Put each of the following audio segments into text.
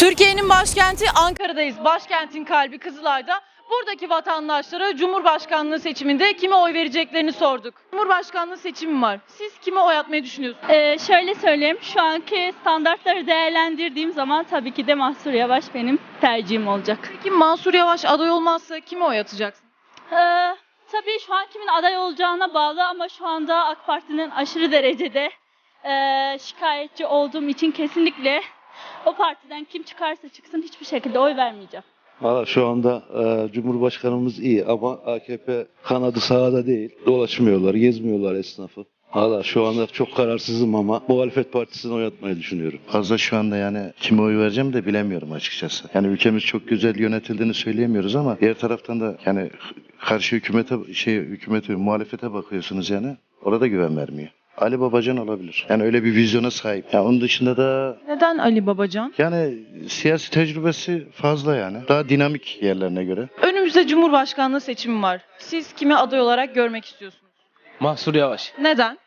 Türkiye'nin başkenti Ankara'dayız. Başkentin kalbi Kızılay'da. Buradaki vatandaşlara Cumhurbaşkanlığı seçiminde kime oy vereceklerini sorduk. Cumhurbaşkanlığı seçimi var. Siz kime oy atmayı düşünüyorsunuz? Ee, şöyle söyleyeyim, şu anki standartları değerlendirdiğim zaman tabii ki de Mahsur Yavaş benim tercihim olacak. Peki Mansur Yavaş aday olmazsa kime oy atacaksın? Ee, tabii şu an kimin aday olacağına bağlı ama şu anda AK Parti'nin aşırı derecede ee, şikayetçi olduğum için kesinlikle o partiden kim çıkarsa çıksın hiçbir şekilde oy vermeyeceğim. Valla şu anda e, Cumhurbaşkanımız iyi ama AKP kanadı sahada değil. Dolaşmıyorlar, gezmiyorlar esnafı. Valla şu anda çok kararsızım ama muhalefet partisine oy atmayı düşünüyorum. Fazla şu anda yani kime oy vereceğim de bilemiyorum açıkçası. Yani ülkemiz çok güzel yönetildiğini söyleyemiyoruz ama diğer taraftan da yani karşı hükümete şey hükümete muhalefete bakıyorsunuz yani orada güven vermiyor. Ali Babacan olabilir. Yani öyle bir vizyona sahip. Yani onun dışında da Neden Ali Babacan? yani siyasi tecrübesi fazla yani. Daha dinamik yerlerine göre. Önümüzde Cumhurbaşkanlığı seçimi var. Siz kimi aday olarak görmek istiyorsunuz? Mahsur Yavaş. Neden?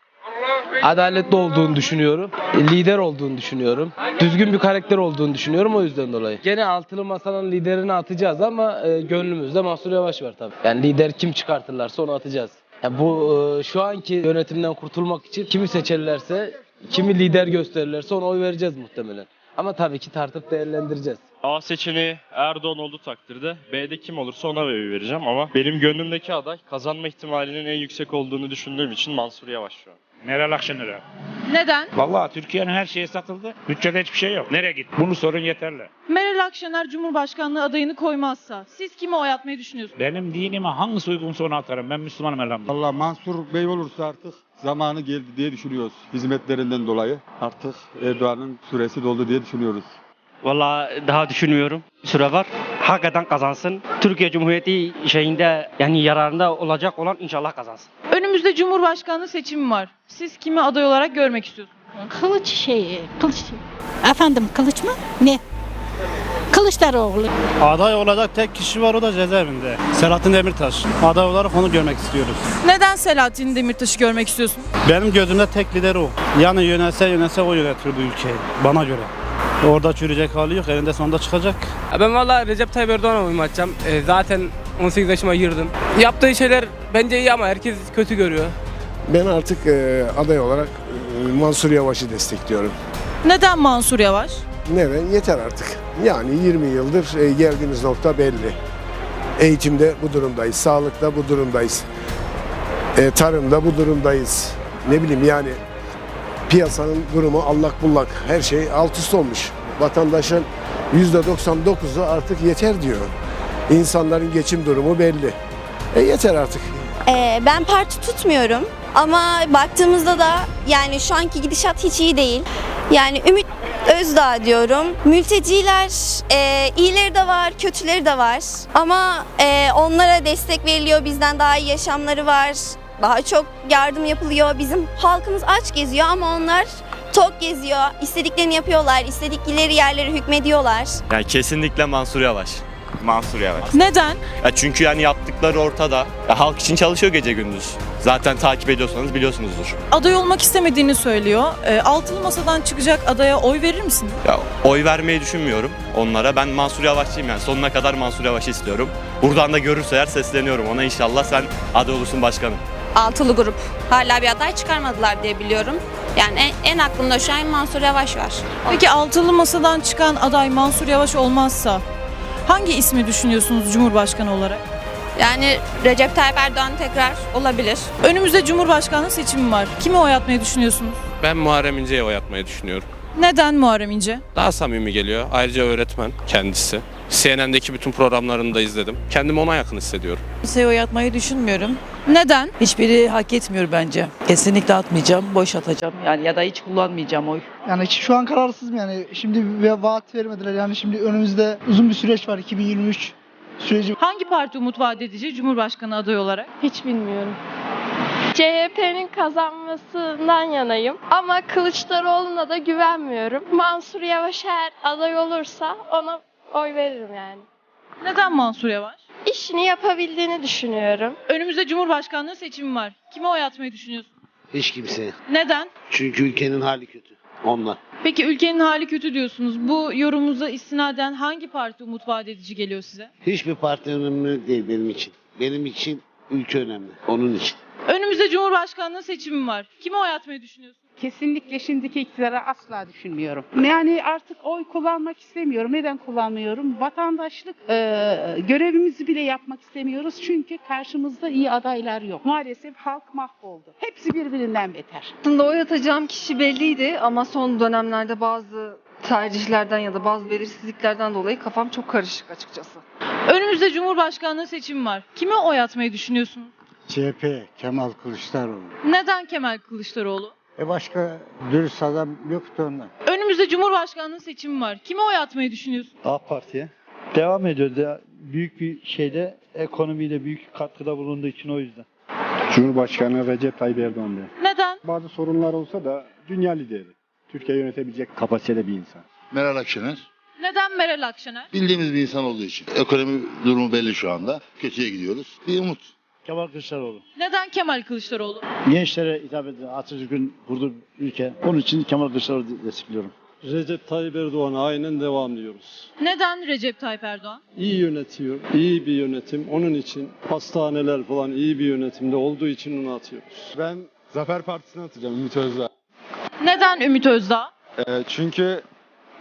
Adaletli olduğunu düşünüyorum. Lider olduğunu düşünüyorum. Düzgün bir karakter olduğunu düşünüyorum o yüzden dolayı. Gene altılı masanın liderini atacağız ama e, gönlümüzde Mahsur Yavaş var tabii. Yani lider kim çıkartırlarsa onu atacağız. Yani bu e, şu anki yönetimden kurtulmak için kimi seçerlerse, kimi lider gösterirlerse ona oy vereceğiz muhtemelen. Ama tabii ki tartıp değerlendireceğiz. A seçeneği Erdoğan olduğu takdirde B'de kim olursa ona oy vereceğim ama benim gönlümdeki aday kazanma ihtimalinin en yüksek olduğunu düşündüğüm için Mansur Yavaş şu an. Meral Akşener'e. Neden? Vallahi Türkiye'nin her şeyi satıldı. Bütçede hiçbir şey yok. Nereye git? Bunu sorun yeterli. Meral Akşener Cumhurbaşkanlığı adayını koymazsa siz kime oy atmayı düşünüyorsunuz? Benim dinime hangisi uygunsa onu atarım. Ben Müslümanım elhamdülillah. Valla Mansur Bey olursa artık zamanı geldi diye düşünüyoruz. Hizmetlerinden dolayı artık Erdoğan'ın süresi doldu diye düşünüyoruz. Valla daha düşünmüyorum. Süre var. Hakikaten kazansın. Türkiye Cumhuriyeti şeyinde yani yararında olacak olan inşallah kazansın. Önümüzde Cumhurbaşkanlığı seçimi var. Siz kimi aday olarak görmek istiyorsunuz? Kılıç şeyi, kılıç. Efendim kılıç mı? Ne? Kılıçdaroğlu. Aday olacak tek kişi var o da cezaevinde. Selahattin Demirtaş. Aday olarak onu görmek istiyoruz. Neden Selahattin Demirtaş'ı görmek istiyorsun? Benim gözümde tek lider o. Yani yönelse yönelse o yönetiyor bu ülkeyi. Bana göre. Orada çürüyecek hali yok. Elinde sonunda çıkacak. Ben valla Recep Tayyip Erdoğan'a oyumu atacağım. E, zaten 18 yaşıma girdim. Yaptığı şeyler bence iyi ama herkes kötü görüyor. Ben artık e, aday olarak e, Mansur Yavaş'ı destekliyorum. Neden Mansur Yavaş? Neden? Yeter artık. Yani 20 yıldır e, geldiğimiz nokta belli. Eğitimde bu durumdayız, sağlıkta bu durumdayız. E, tarımda bu durumdayız. Ne bileyim yani piyasanın durumu allak bullak. Her şey alt üst olmuş. Vatandaşın %99'u artık yeter diyor. İnsanların geçim durumu belli. E yeter artık. Ee, ben parti tutmuyorum ama baktığımızda da yani şu anki gidişat hiç iyi değil. Yani Ümit Özdağ diyorum. Mülteciler e, iyileri de var, kötüleri de var. Ama e, onlara destek veriliyor, bizden daha iyi yaşamları var. Daha çok yardım yapılıyor. Bizim halkımız aç geziyor ama onlar tok geziyor. İstediklerini yapıyorlar, istedikleri yerlere hükmediyorlar. Yani kesinlikle Mansur Yavaş. Mansur Yavaş. Neden? Ya çünkü yani yaptıkları ortada. Ya halk için çalışıyor gece gündüz. Zaten takip ediyorsanız biliyorsunuzdur. Aday olmak istemediğini söylüyor. E, altılı masadan çıkacak adaya oy verir misin? Ya oy vermeyi düşünmüyorum onlara. Ben Mansur Yavaşçıyım yani sonuna kadar Mansur Yavaş'ı istiyorum. Buradan da görürse eğer sesleniyorum ona inşallah sen aday olursun başkanım. Altılı grup. Hala bir aday çıkarmadılar diye biliyorum. Yani en, en aklımda şu an Mansur Yavaş var. Peki altılı masadan çıkan aday Mansur Yavaş olmazsa hangi ismi düşünüyorsunuz Cumhurbaşkanı olarak? Yani Recep Tayyip Erdoğan tekrar olabilir. Önümüzde Cumhurbaşkanlığı seçimi var. Kime oy atmayı düşünüyorsunuz? Ben Muharrem İnce'ye oy atmayı düşünüyorum. Neden Muharrem İnce? Daha samimi geliyor. Ayrıca öğretmen kendisi. CNN'deki bütün programlarını da izledim. Kendimi ona yakın hissediyorum. Kimseye oy atmayı düşünmüyorum. Neden? Hiçbiri hak etmiyor bence. Kesinlikle atmayacağım, boş atacağım. Yani ya da hiç kullanmayacağım oy. Yani şu an kararsızım yani. Şimdi ve vaat vermediler. Yani şimdi önümüzde uzun bir süreç var. 2023 süreci. Hangi parti umut vaat edici Cumhurbaşkanı adayı olarak? Hiç bilmiyorum. CHP'nin kazanmasından yanayım ama Kılıçdaroğlu'na da güvenmiyorum. Mansur Yavaş eğer aday olursa ona oy veririm yani. Neden Mansur Yavaş? İşini yapabildiğini düşünüyorum. Önümüzde Cumhurbaşkanlığı seçimi var. Kime oy atmayı düşünüyorsun? Hiç kimse. Neden? Çünkü ülkenin hali kötü. Ondan. Peki ülkenin hali kötü diyorsunuz. Bu yorumunuza istinaden hangi parti umut vaat edici geliyor size? Hiçbir parti önemli değil benim için. Benim için ülke önemli. Onun için. Önümüzde Cumhurbaşkanlığı seçimi var. Kime oy atmayı düşünüyorsunuz? Kesinlikle şimdiki iktidara asla düşünmüyorum. Yani artık oy kullanmak istemiyorum. Neden kullanmıyorum? Vatandaşlık e, görevimizi bile yapmak istemiyoruz. Çünkü karşımızda iyi adaylar yok. Maalesef halk mahvoldu. Hepsi birbirinden beter. Aslında oy atacağım kişi belliydi ama son dönemlerde bazı tercihlerden ya da bazı belirsizliklerden dolayı kafam çok karışık açıkçası. Önümüzde Cumhurbaşkanlığı seçimi var. Kime oy atmayı düşünüyorsunuz? CHP, Kemal Kılıçdaroğlu. Neden Kemal Kılıçdaroğlu? E başka dürüst adam yoktu ondan. Önümüzde Cumhurbaşkanlığı seçimi var. Kime oy atmayı düşünüyorsunuz? AK Parti'ye. Devam ediyor. Büyük bir şeyde ekonomiyle büyük katkıda bulunduğu için o yüzden. Cumhurbaşkanı Recep Tayyip Erdoğan Bey. Neden? Bazı sorunlar olsa da dünya lideri. Türkiye yönetebilecek kapasitede bir insan. Meral Akşener. Neden Meral Akşener? Bildiğimiz bir insan olduğu için. Ekonomi durumu belli şu anda. Kötüye gidiyoruz. Bir umut. Kemal Kılıçdaroğlu. Neden Kemal Kılıçdaroğlu? Gençlere hitap eden Atatürk'ün kurduğu ülke. Onun için Kemal Kılıçdaroğlu destekliyorum. Recep Tayyip Erdoğan'a aynen devam diyoruz. Neden Recep Tayyip Erdoğan? İyi yönetiyor, iyi bir yönetim. Onun için hastaneler falan iyi bir yönetimde olduğu için onu atıyoruz. Ben Zafer Partisi'ne atacağım Ümit Özdağ. Neden Ümit Özdağ? Ee, çünkü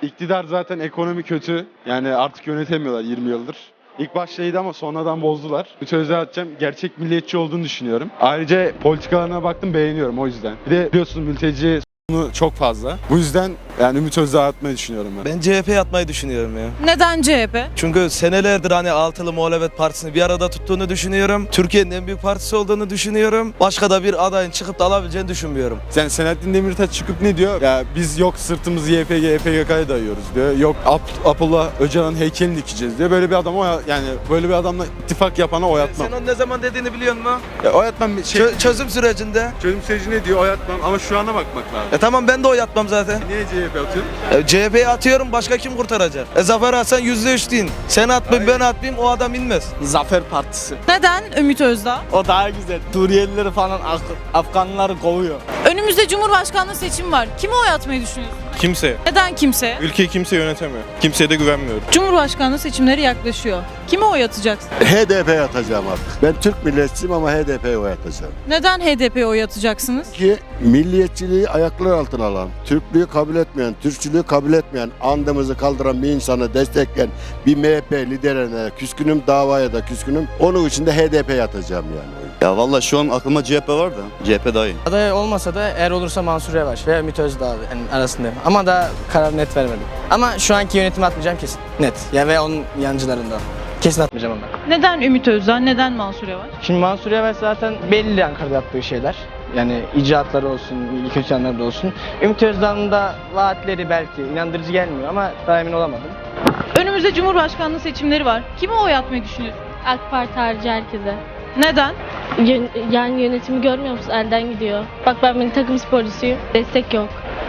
iktidar zaten ekonomi kötü. Yani artık yönetemiyorlar 20 yıldır. İlk başta iyiydi ama sonradan bozdular. Ümit Özdağ atacağım. Gerçek milliyetçi olduğunu düşünüyorum. Ayrıca politikalarına baktım beğeniyorum o yüzden. Bir de biliyorsunuz mülteci sorunu çok fazla. Bu yüzden yani Ümit Özdağ atmayı düşünüyorum ben. Ben CHP atmayı düşünüyorum ya. Neden CHP? Çünkü senelerdir hani Altılı Muhalefet Partisi'ni bir arada tuttuğunu düşünüyorum. Türkiye'nin en büyük partisi olduğunu düşünüyorum. Başka da bir adayın çıkıp da alabileceğini düşünmüyorum. Yani Selahattin Demirtaş çıkıp ne diyor? Ya biz yok sırtımızı YPG, YPG'ye dayıyoruz diyor. Yok Ab- Abdullah Öcalan heykelini dikeceğiz diyor. Böyle bir adama oy- yani böyle bir adamla ittifak yapana oy atmam. Sen onun ne zaman dediğini biliyor musun? Ya oy atmam bir şey. Çö- çözüm sürecinde. Çözüm süreci ne diyor? Oy atmam ama şu ana bakmak lazım. E tamam ben de oy atmam zaten. Niye CHP atıyor? E, CHP'ye atıyorum başka kim kurtaracak? E Zafer Hasan %3 deyin. Sen atmayın ben atmayayım o adam inmez. Zafer Partisi. Neden Ümit Özdağ? O daha güzel. Suriyelileri falan Afganları kovuyor. Önümüzde Cumhurbaşkanlığı seçimi var. Kime oy atmayı düşünüyorsunuz? Kimse. Neden kimse? Ülkeyi kimse yönetemiyor. Kimseye de güvenmiyorum. Cumhurbaşkanlığı seçimleri yaklaşıyor. Kime oy atacaksın? HDP atacağım artık. Ben Türk milliyetçiyim ama HDP'ye oy atacağım. Neden HDP'ye oy atacaksınız? Ki milliyetçiliği ayaklar altına alan, Türklüğü kabul etmeyen, Türkçülüğü kabul etmeyen, andımızı kaldıran bir insanı destekleyen bir MHP liderine küskünüm, davaya da küskünüm. Onun için de HDP'ye atacağım yani. Ya valla şu an aklıma CHP var da. CHP daha iyi. Aday olmasa da eğer olursa Mansur Yavaş veya Ümit Özdağ yani arasındayım. Ama daha karar net vermedim. Ama şu anki yönetimi atmayacağım kesin. Net. Ya ve onun yancılarında. Kesin atmayacağım onları. Neden Ümit Özdağ, neden Mansur Yavaş? Şimdi Mansur Yavaş zaten belli Ankara'da yaptığı şeyler. Yani icraatları olsun, kötü yanları da olsun. Ümit Özdağ'ın da vaatleri belki inandırıcı gelmiyor ama daha emin olamadım. Önümüzde Cumhurbaşkanlığı seçimleri var. Kime oy atmayı düşünüyorsunuz? AK Parti harici herkese. Neden? Yani yönetimi görmüyor musun? Elden gidiyor. Bak ben milli takım sporcusuyum. Destek yok.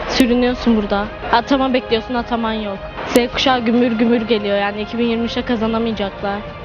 Sürünüyorsun burada. Atama bekliyorsun ataman yok. Z kuşağı gümür gümür geliyor yani 2023'e kazanamayacaklar.